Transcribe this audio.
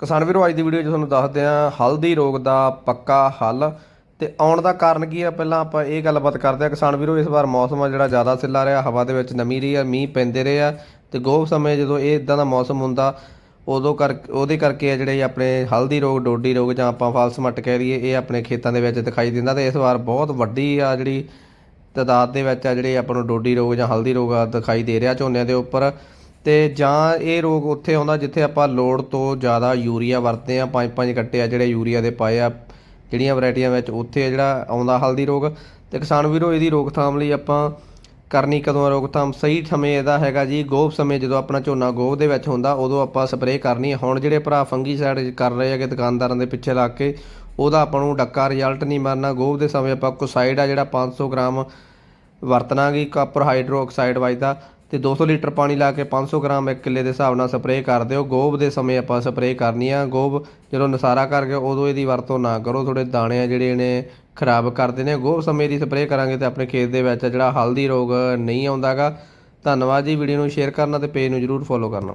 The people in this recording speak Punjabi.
ਕਿਸਾਨ ਵੀਰੋ, ਅੱਜ ਦੀ ਵੀਡੀਓ 'ਚ ਤੁਹਾਨੂੰ ਦੱਸਦੇ ਹਾਂ, ਹਲਦੀ ਰੋਗ ਦਾ ਪੱਕਾ ਹੱਲ। ਤੇ ਆਉਣ ਦਾ ਕਾਰਨ ਕੀ ਆ? ਪਹਿਲਾਂ ਆਪਾਂ ਇਹ ਗੱਲਬਾਤ ਕਰਦੇ ਹਾਂ। ਕਿਸਾਨ ਵੀਰੋ, ਇਸ ਵਾਰ ਮੌਸਮ ਆ ਜਿਹੜਾ ਜ਼ਿਆਦਾ ਸਿੱਲਾ ਰਿਹਾ, ਹਵਾ ਦੇ ਵਿੱਚ ਨਮੀ ਰਹੀ ਆ, ਮੀਂਹ ਪੈਂਦੇ ਰਹੇ ਆ। ਤੇ ਗੋਭ ਸਮੇਂ ਜਦੋਂ ਇਹ ਇਦਾਂ ਦਾ ਮੌਸਮ ਹੁੰਦਾ, ਉਦੋਂ ਕਰ, ਉਹਦੇ ਕਰਕੇ ਆ ਜਿਹੜੇ ਆਪਣੇ ਹਲਦੀ ਰੋਗ, ਡੋਡੀ ਰੋਗ ਜਾਂ ਆਪਾਂ ਫਾਲਸ ਮੱਟ ਕਹਿ ਲਈਏ, ਇਹ ਆਪਣੇ ਖੇਤਾਂ ਦੇ ਵਿੱਚ ਦਿਖਾਈ ਦਿੰਦਾ। ਤੇ ਇਸ ਵਾਰ ਬਹੁਤ ਵੱਡੀ ਆ ਜਿਹੜੀ ਤਾਦਾਦ ਦੇ ਵਿੱਚ ਆ ਜਿਹੜੇ ਆਪਾਂ ਨੂੰ ਡੋਡੀ ਰੋਗ ਜਾਂ ਹਲਦੀ ਰੋਗ ਆ ਦਿਖਾਈ ਦੇ ਰਿਹਾ ਝੋਨਿਆਂ ਦੇ ਉੱਪਰ। ਤੇ ਜਾਂ ਇਹ ਰੋਗ ਉੱਥੇ ਆਉਂਦਾ ਜਿੱਥੇ ਆਪਾਂ ਲੋੜ ਤੋਂ ਜ਼ਿਆਦਾ ਯੂਰੀਆ ਵਰਤਦੇ ਆ ਪੰਜ ਪੰਜ ਕੱਟੇ ਆ ਜਿਹੜੇ ਯੂਰੀਆ ਦੇ ਪਾਏ ਆ, ਜਿਹੜੀਆਂ ਵੈਰਾਈਟੀਆਂ ਵਿੱਚ ਉੱਥੇ ਜਿਹੜਾ ਆਉਂਦਾ ਹਲਦੀ ਰੋਗ ਤੇ ਕਿਸਾਨ ਵੀਰੋ ਇਹਦੀ ਰੋਕਥਾਮ ਲਈ ਆਪਾਂ ਕਰਨੀ ਕਦੋਂ ਰੋਕਥਾਮ? ਸਹੀ ਸਮੇਂ ਇਹਦਾ ਹੈਗਾ ਜੀ, ਗੋਭ ਸਮੇਂ ਜਦੋਂ ਆਪਣਾ ਝੋਨਾ ਗੋਭ ਦੇ ਵਿੱਚ ਹੁੰਦਾ, ਉਦੋਂ ਆਪਾਂ ਸਪਰੇਅ ਕਰਨੀ ਹੁਣ ਜਿਹੜੇ ਭਰਾ ਫੰਗੀਸਾਈਡ ਕਰ ਰਹੇ ਹੈਗੇ ਦੁਕਾਨਦਾਰਾਂ ਦੇ ਪਿੱਛੇ ਲੱਗ ਕੇ, ਉਹਦਾ ਆਪਾਂ ਨੂੰ ਡੱਕਾ ਰਿਜ਼ਲਟ ਨਹੀਂ ਮਰਨਾ ਗੋਭ ਦੇ ਸਮੇਂ ਆਪਾਂ ਕੋਸਾਈਡ ਆ ਜਿਹੜਾ 500 ਗ੍ਰਾਮ ਵਰਤਣਾ ਵਰਤਣਾਗੀ ਕਾਪਰ ਹਾਈਡਰੋਕਸਾਈਡ ਵੱਜਦਾ। ਤੇ 200 ਲੀਟਰ ਪਾਣੀ ਲਾ ਕੇ 500 ਗ੍ਰਾਮ ਇੱਕ ਕਿੱਲੇ ਦੇ ਹਿਸਾਬ ਨਾਲ ਸਪਰੇਅ ਕਰ ਦਿਓ। ਗੋਭ ਦੇ ਸਮੇਂ ਆਪਾਂ ਸਪਰੇਅ ਕਰਨੀ ਆ। ਗੋਭ ਜਦੋਂ ਨਸਾਰਾ ਕਰ ਗਿਆ ਉਦੋਂ ਇਹਦੀ ਵਰਤੋਂ ਨਾ ਕਰੋ। ਥੋੜੇ ਦਾਣੇ ਆ ਜਿਹੜੇ ਨੇ ਖਰਾਬ ਕਰਦੇ ਨੇ ਗੋਭ ਸਮੇਂ ਦੀ ਸਪਰੇਅ ਕਰਾਂਗੇ ਤੇ ਆਪਣੇ ਖੇਤ ਦੇ ਵਿੱਚ ਜਿਹੜਾ ਹਲਦੀ ਰੋਗ ਨਹੀਂ ਆਉਂਦਾਗਾ। ਧੰਨਵਾਦ ਜੀ ਵੀਡੀਓ ਨੂੰ ਸ਼ੇਅਰ ਕਰਨਾ ਤੇ ਪੇਜ ਨੂੰ ਜਰੂਰ ਫੋਲੋ ਕਰਨਾ।